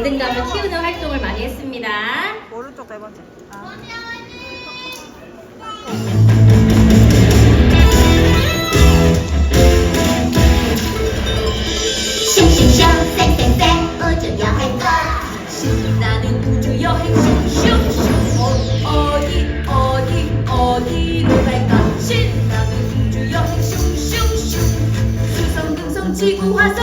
열등감을 키우는 활동을 많이 했습니다. 오른쪽 네 번째. 아. 지구화성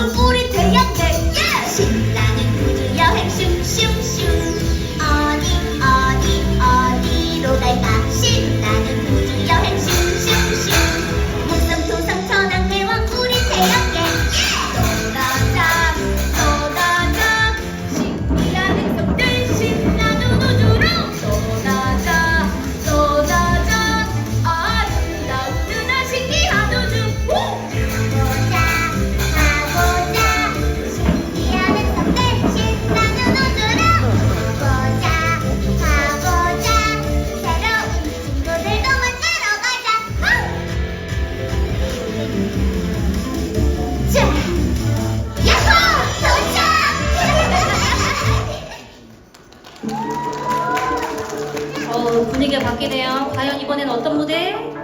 바뀌네요. 과연 이번엔 어떤 무대?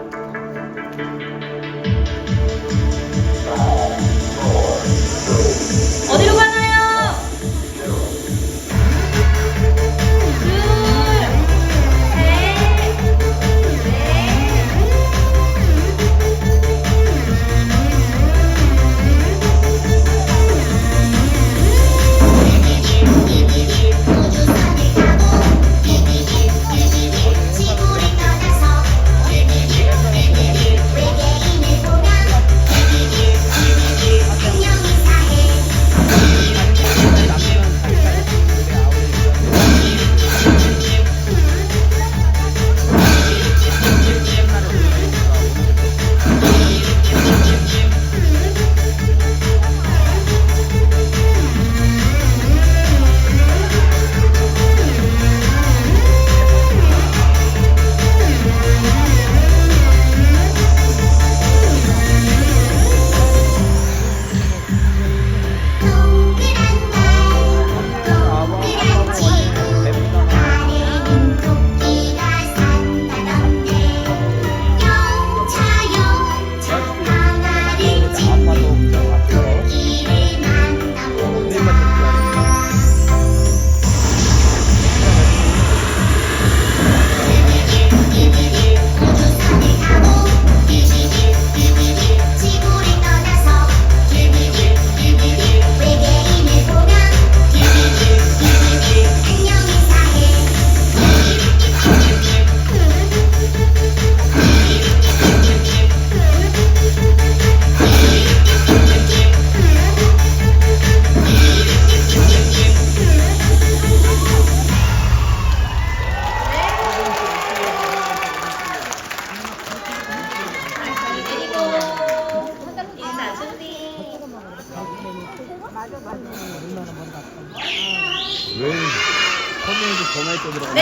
커뮤니티 전화에 떠들어가? 네,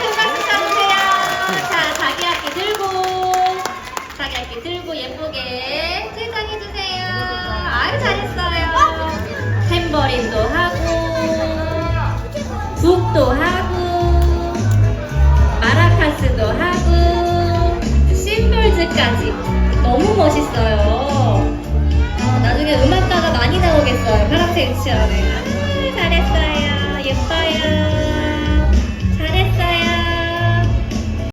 큰 박수 쳐주세요. 자, 자기 학기 들고, 자기 학기 들고 예쁘게 퇴장해주세요. 아유, 잘했어요. 탬버린도 하고, 북도 하고, 마라카스도 하고, 심볼즈까지. 너무 멋있어요. 어, 나중에 음악가가 많이 나오겠어요. 파란색 유치원에. 아, 잘했어요. 예뻐요.